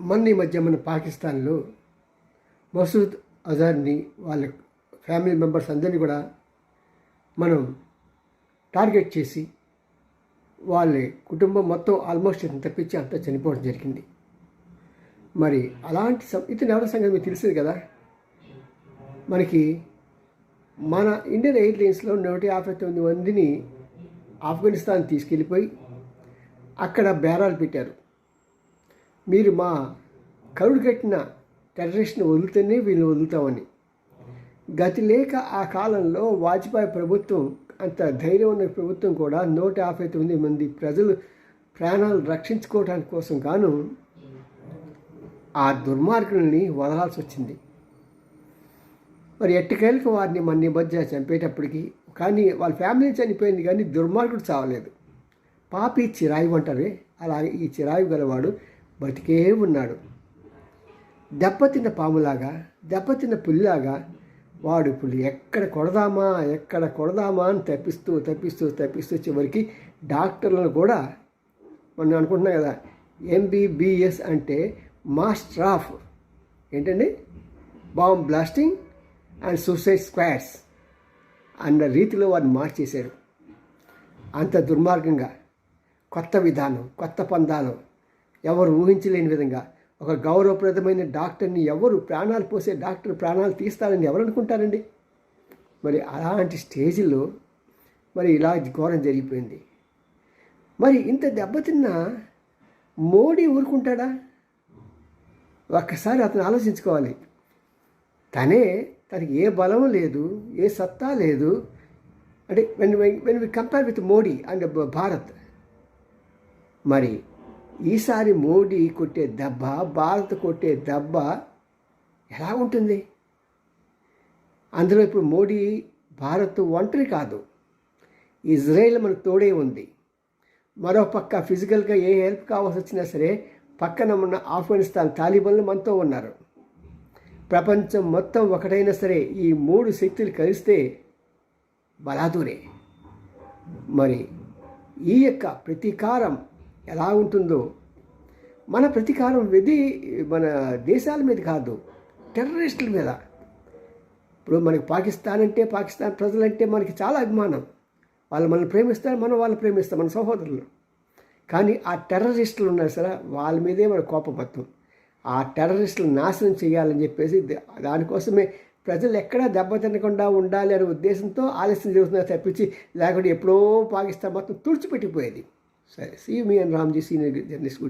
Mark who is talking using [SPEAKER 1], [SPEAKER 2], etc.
[SPEAKER 1] మొన్న ఈ మధ్య మన పాకిస్తాన్లో మసూద్ అజార్ని వాళ్ళ ఫ్యామిలీ మెంబర్స్ అందరినీ కూడా మనం టార్గెట్ చేసి వాళ్ళ కుటుంబం మొత్తం ఆల్మోస్ట్ ఇతను తప్పించి అంతా చనిపోవడం జరిగింది. మరి అలాంటి సం ఇతను ఎవరి సంగతి మీకు తెలిసింది కదా? మనకి మన ఇండియన్ ఎయిర్లైన్స్లో నూట యాభై తొమ్మిది మందిని ఆఫ్ఘనిస్తాన్ తీసుకెళ్ళిపోయి అక్కడ బేరాలు పెట్టారు. మీరు మా కరుడు కట్టిన టెర్రరిస్ట్ని వదులుతూనే వీళ్ళు వదులుతామని. గతి లేక ఆ కాలంలో వాజ్పేయి ప్రభుత్వం అంత ధైర్యం ఉన్న ప్రభుత్వం కూడా నూట యాభై తొమ్మిది మంది ప్రజలు ప్రాణాలు రక్షించుకోవడానికి కోసం గాను ఆ దుర్మార్గుల్ని వదలాల్సి వచ్చింది. మరి ఎట్టకేలకు వారిని మన మధ్య చంపేటప్పటికి కానీ వాళ్ళ ఫ్యామిలీ చనిపోయింది కానీ దుర్మార్గుడు చావలేదు. పాపి చిరాయి అంటారే అలాగే ఈ చిరాయి గలవాడు బతికే ఉన్నాడు. దెబ్బతిన్న పాములాగా దెబ్బతిన్న పులిలాగా వాడు ఇప్పుడు ఎక్కడ కొడదామా ఎక్కడ కొడదామా అని తప్పిస్తూ తప్పిస్తూ తప్పిస్తూ చివరికి డాక్టర్లను కూడా మనం అనుకుంటున్నాం కదా ఎంబీబీఎస్ అంటే మాస్టర్ ఆఫ్ ఏంటండి? Bomb blasting and suicide squads అన్న రీతిలో వారిని మార్చేశారు అంత దుర్మార్గంగా కొత్త విధానం కొత్త పందాలు ఎవరు ఊహించలేని విధంగా ఒక గౌరవప్రదమైన డాక్టర్ని ఎవరు ప్రాణాలు పోసే డాక్టర్ ప్రాణాలు తీస్తారని ఎవరు అనుకుంటారండి? మరి అలాంటి స్టేజ్లో మరి ఇలా ఘోరం జరిగిపోయింది. మరి ఇంత దెబ్బతిన్న మోడీ ఊరుకుంటాడా? ఒక్కసారి అతను ఆలోచించుకోవాలి. తనే తనకి ఏ బలం లేదు ఏ సత్తా లేదు. అంటే when when we compare with Modi and Bharat మరి ఈసారి మోడీ కొట్టే దెబ్బ భారత్ కొట్టే దెబ్బ ఎలా ఉంటుంది? అందులో ఇప్పుడు మోడీ భారత్ ఒంటరి కాదు. ఇజ్రాయెల్ మన తోడే ఉంది. మరో పక్క ఫిజికల్గా ఏ హెల్ప్ కావాల్సి వచ్చినా సరే పక్కన ఉన్న ఆఫ్ఘనిస్తాన్ తాలిబన్లు మనతో ఉన్నారు. ప్రపంచం మొత్తం ఒకటైనా సరే ఈ మూడు శక్తులు కలిస్తే బలాదూరే. మరి ఈ యొక్క ప్రతీకారం ఎలా ఉంటుందో. మన ప్రతీకారం వెది మన దేశాల మీద కాదు టెర్రరిస్టుల మీద. ఇప్పుడు మనకి పాకిస్తాన్ అంటే పాకిస్తాన్ ప్రజలంటే మనకి చాలా అభిమానం. వాళ్ళు మనల్ని ప్రేమిస్తారు మనం వాళ్ళు ప్రేమిస్తాం మన సహోదరులు. కానీ ఆ టెర్రరిస్టులు ఉన్నారు సరే వాళ్ళ మీదే మన కోపం మొత్తం ఆ టెర్రరిస్టులు నాశనం చేయాలని చెప్పేసి దానికోసమే ప్రజలు ఎక్కడా దెబ్బతినకుండా ఉండాలి అనే ఉద్దేశంతో ఆలస్యం జరుగుతుందని తప్పించి లేకుంటే ఎప్పుడో పాకిస్తాన్ మొత్తం తుడిచిపెట్టిపోయేది. సరే see me and Ramji senior journalist